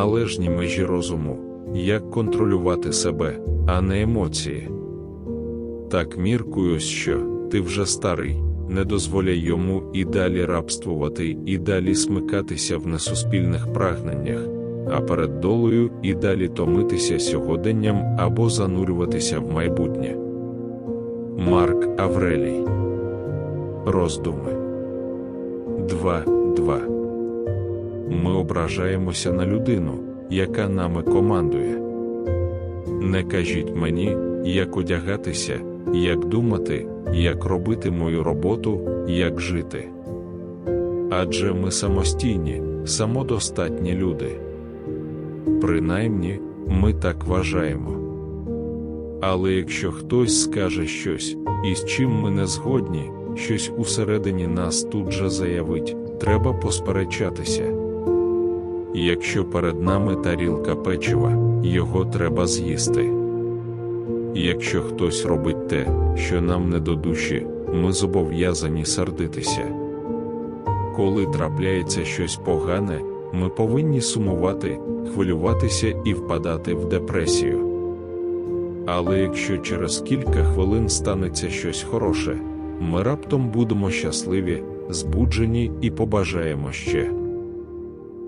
належні межі розуму, як контролювати себе, а не емоції. Так міркуюсь, що ти вже старий, не дозволяй йому і далі рабствувати, і далі смикатися в несуспільних прагненнях, а перед долею і далі томитися сьогоденням або занурюватися в майбутнє. Марк Аврелій Роздуми 2.2 Ми ображаємося на людину, яка нами командує. Не кажіть мені, як одягатися, як думати, як робити мою роботу, як жити. Адже ми самостійні, самодостатні люди. Принаймні, ми так вважаємо. Але якщо хтось скаже щось, із чим ми не згодні, щось усередині нас тут же заявить, треба посперечатися. Якщо перед нами тарілка печива, його треба з'їсти. Якщо хтось робить те, що нам не до душі, ми зобов'язані сердитися. Коли трапляється щось погане, ми повинні сумувати, хвилюватися і впадати в депресію. Але якщо через кілька хвилин станеться щось хороше, ми раптом будемо щасливі, збуджені і побажаємо ще.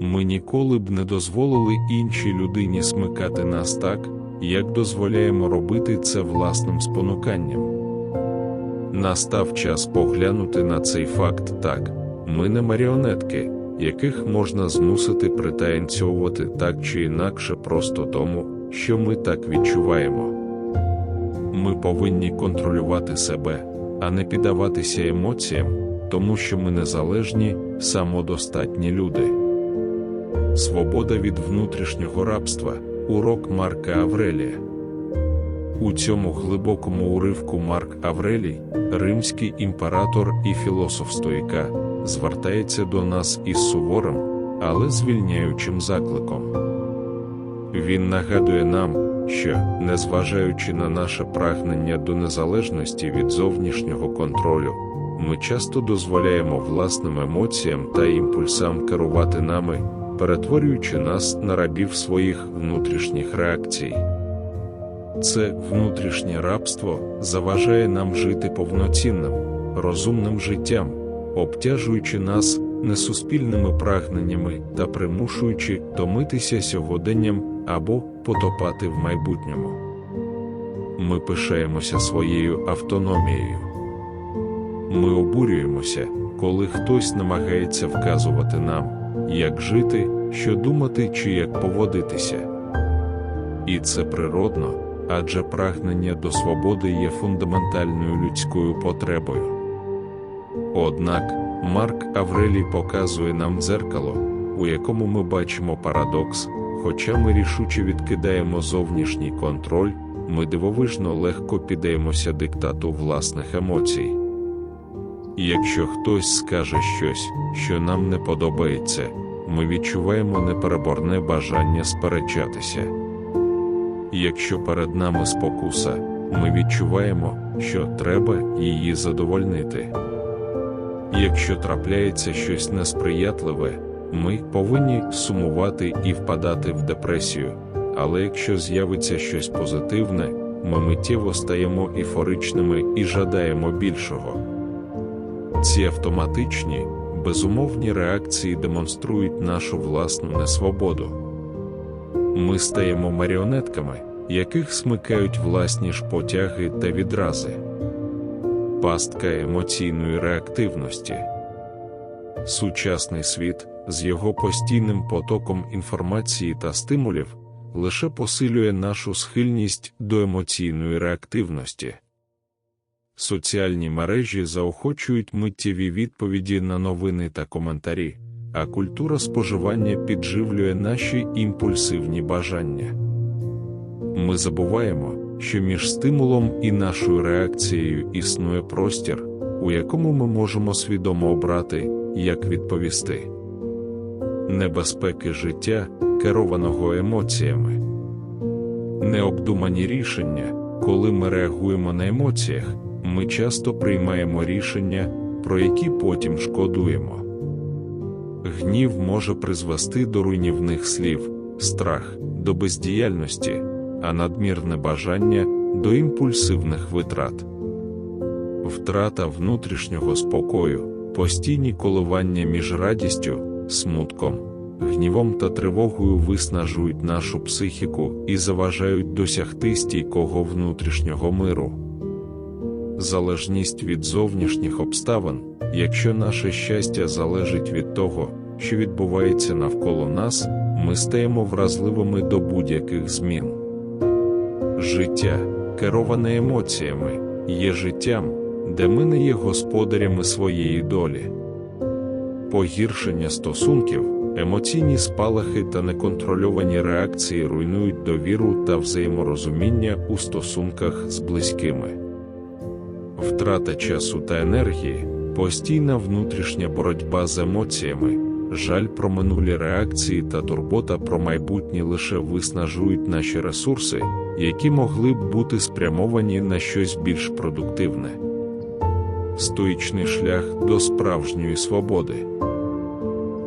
Ми ніколи б не дозволили іншій людині смикати нас так, як дозволяємо робити це власним спонуканням. Настав час поглянути на цей факт так: ми не маріонетки, яких можна змусити притаєнцьовувати так чи інакше просто тому, що ми так відчуваємо. Ми повинні контролювати себе, а не піддаватися емоціям, тому що ми незалежні, самодостатні люди. Свобода від внутрішнього рабства урок Марка Аврелія. У цьому глибокому уривку Марк Аврелій, римський імператор і філософ стоїка, звертається до нас із суворим, але звільняючим закликом. Він нагадує нам, що, незважаючи на наше прагнення до незалежності від зовнішнього контролю, ми часто дозволяємо власним емоціям та імпульсам керувати нами, перетворюючи нас на рабів своїх внутрішніх реакцій. Це внутрішнє рабство заважає нам жити повноцінним, розумним життям, обтяжуючи нас несуспільними прагненнями та примушуючи томитися сьогоденням або потопати в майбутньому. Ми пишаємося своєю автономією. Ми обурюємося, коли хтось намагається вказувати нам, як жити, що думати чи як поводитися. І це природно, адже прагнення до свободи є фундаментальною людською потребою. Однак Марк Аврелій показує нам дзеркало, у якому ми бачимо парадокс, хоча ми рішуче відкидаємо зовнішній контроль, ми дивовижно легко піддаємося диктату власних емоцій. Якщо хтось скаже щось, що нам не подобається, ми відчуваємо непереборне бажання сперечатися. Якщо перед нами спокуса, ми відчуваємо, що треба її задовольнити. Якщо трапляється щось несприятливе, ми повинні сумувати і впадати в депресію, але якщо з'явиться щось позитивне, ми миттєво стаємо ейфоричними і жадаємо більшого. Ці автоматичні, безумовні реакції демонструють нашу власну несвободу. Ми стаємо маріонетками, яких смикають власні ж потяги та відрази. Пастка емоційної реактивності. Сучасний світ з його постійним потоком інформації та стимулів лише посилює нашу схильність до емоційної реактивності. Соціальні мережі заохочують миттєві відповіді на новини та коментарі, а культура споживання підживлює наші імпульсивні бажання. Ми забуваємо, що між стимулом і нашою реакцією існує простір, у якому ми можемо свідомо обрати, як відповісти. Небезпеки життя, керованого емоціями, необдумані рішення, коли ми реагуємо на емоціях, ми часто приймаємо рішення, про які потім шкодуємо. Гнів може призвести до руйнівних слів, страх до бездіяльності, а надмірне бажання до імпульсивних витрат. Втрата внутрішнього спокою, постійні коливання між радістю, смутком, гнівом та тривогою виснажують нашу психіку і заважають досягти стійкого внутрішнього миру. Залежність від зовнішніх обставин, якщо наше щастя залежить від того, що відбувається навколо нас, ми стаємо вразливими до будь-яких змін. Життя, кероване емоціями, є життям, де ми не є господарями своєї долі. Погіршення стосунків, емоційні спалахи та неконтрольовані реакції руйнують довіру та взаєморозуміння у стосунках з близькими. Втрата часу та енергії, постійна внутрішня боротьба з емоціями, жаль про минулі реакції та турбота про майбутнє лише виснажують наші ресурси, які могли б бути спрямовані на щось більш продуктивне. Стоїчний шлях до справжньої свободи.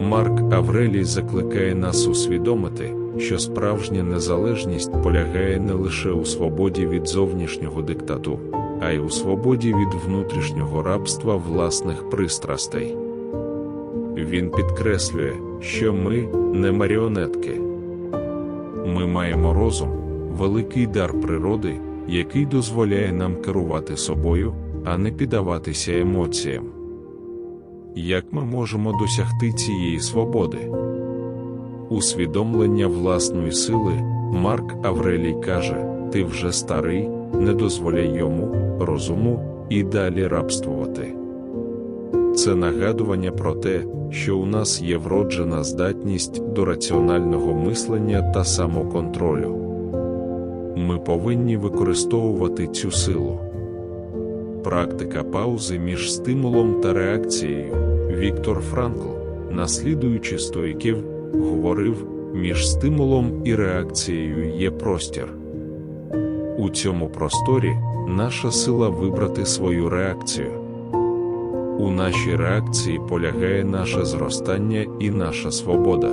Марк Аврелій закликає нас усвідомити, що справжня незалежність полягає не лише у свободі від зовнішнього диктату, а й у свободі від внутрішнього рабства власних пристрастей. Він підкреслює, що ми не маріонетки. Ми маємо розум, великий дар природи, який дозволяє нам керувати собою, а не піддаватися емоціям. Як ми можемо досягти цієї свободи? Усвідомлення власної сили Марк Аврелій каже: Ти вже старий, не дозволяй йому, розуму і далі рабствувати. Це нагадування про те, що у нас є вроджена здатність до раціонального мислення та самоконтролю. Ми повинні використовувати цю силу. Практика паузи між стимулом та реакцією. Віктор Франкл, наслідуючи стоїків, говорив: між стимулом і реакцією є простір. У цьому просторі наша сила вибрати свою реакцію. У нашій реакції полягає наше зростання і наша свобода.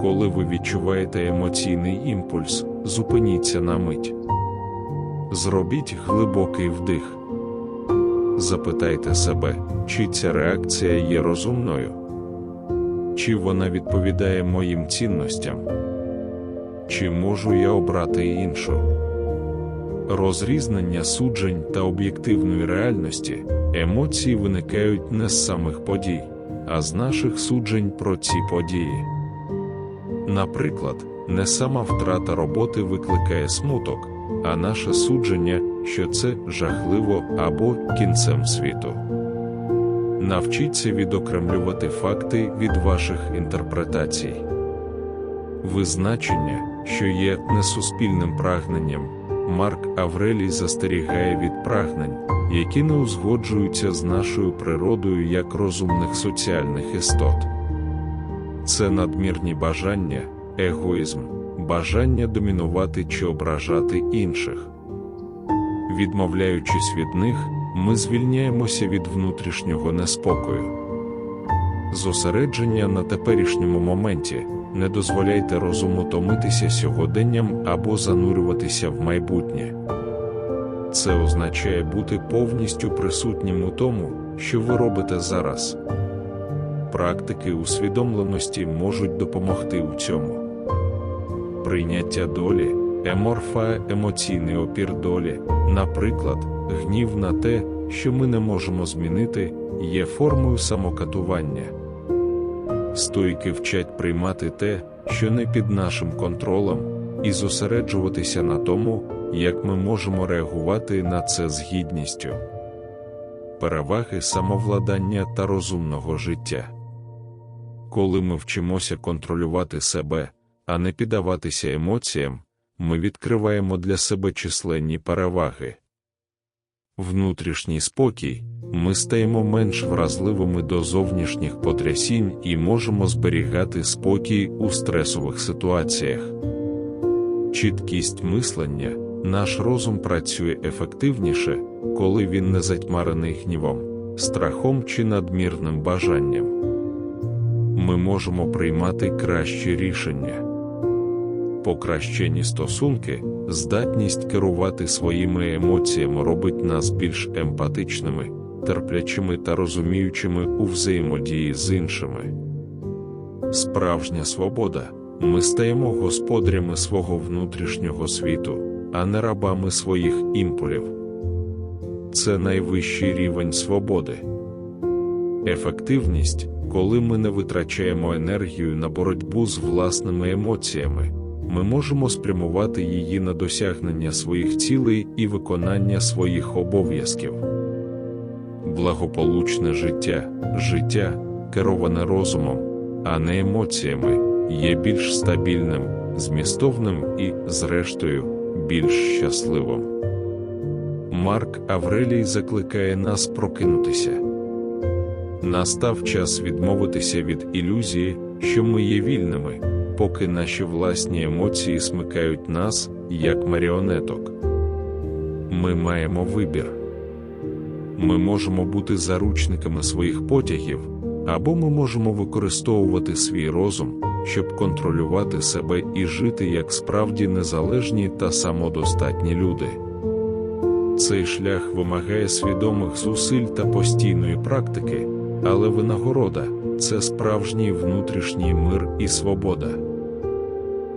Коли ви відчуваєте емоційний імпульс, зупиніться на мить. Зробіть глибокий вдих. Запитайте себе, чи ця реакція є розумною, чи вона відповідає моїм цінностям, чи можу я обрати іншу. Розрізнення суджень та об'єктивної реальності, емоції виникають не з самих подій, а з наших суджень про ці події. Наприклад, не сама втрата роботи викликає смуток, а наше судження, що це жахливо або кінцем світу. Навчіться відокремлювати факти від ваших інтерпретацій. Визначення, що є несуспільним прагненням, Марк Аврелій застерігає від прагнень, які не узгоджуються з нашою природою як розумних соціальних істот. Це надмірні бажання, егоїзм, бажання домінувати чи ображати інших. Відмовляючись від них, ми звільняємося від внутрішнього неспокою. Зосередження на теперішньому моменті не дозволяйте розуму томитися сьогоденням або занурюватися в майбутнє. Це означає бути повністю присутнім у тому, що ви робите зараз. Практики усвідомленості можуть допомогти у цьому. Прийняття долі, еморфа, емоційний опір долі, наприклад, гнів на те, що ми не можемо змінити, є формою самокатування. Стойки вчать приймати те, що не під нашим контролем, і зосереджуватися на тому, як ми можемо реагувати на це з гідністю. Переваги самовладання та розумного життя. Коли ми вчимося контролювати себе, а не піддаватися емоціям, ми відкриваємо для себе численні переваги. Внутрішній спокій, ми стаємо менш вразливими до зовнішніх потрясінь і можемо зберігати спокій у стресових ситуаціях. Чіткість мислення, наш розум працює ефективніше, коли він не затьмарений гнівом, страхом чи надмірним бажанням. Ми можемо приймати кращі рішення. Покращені стосунки, здатність керувати своїми емоціями робить нас більш емпатичними, терплячими та розуміючими у взаємодії з іншими. Справжня свобода ми стаємо господарями свого внутрішнього світу, а не рабами своїх імпулів. Це найвищий рівень свободи. Ефективність, коли ми не витрачаємо енергію на боротьбу з власними емоціями, ми можемо спрямувати її на досягнення своїх цілей і виконання своїх обов'язків. Благополучне життя, життя, кероване розумом, а не емоціями, є більш стабільним, змістовним і, зрештою, більш щасливим. Марк Аврелій закликає нас прокинутися. Настав час відмовитися від ілюзії, що ми є вільними, поки наші власні емоції смикають нас, як маріонеток. Ми маємо вибір. Ми можемо бути заручниками своїх потягів, або ми можемо використовувати свій розум, щоб контролювати себе і жити як справді незалежні та самодостатні люди. Цей шлях вимагає свідомих зусиль та постійної практики, але винагорода це справжній внутрішній мир і свобода.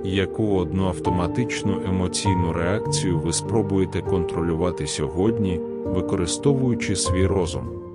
Яку одну автоматичну емоційну реакцію ви спробуєте контролювати сьогодні, використовуючи свій розум?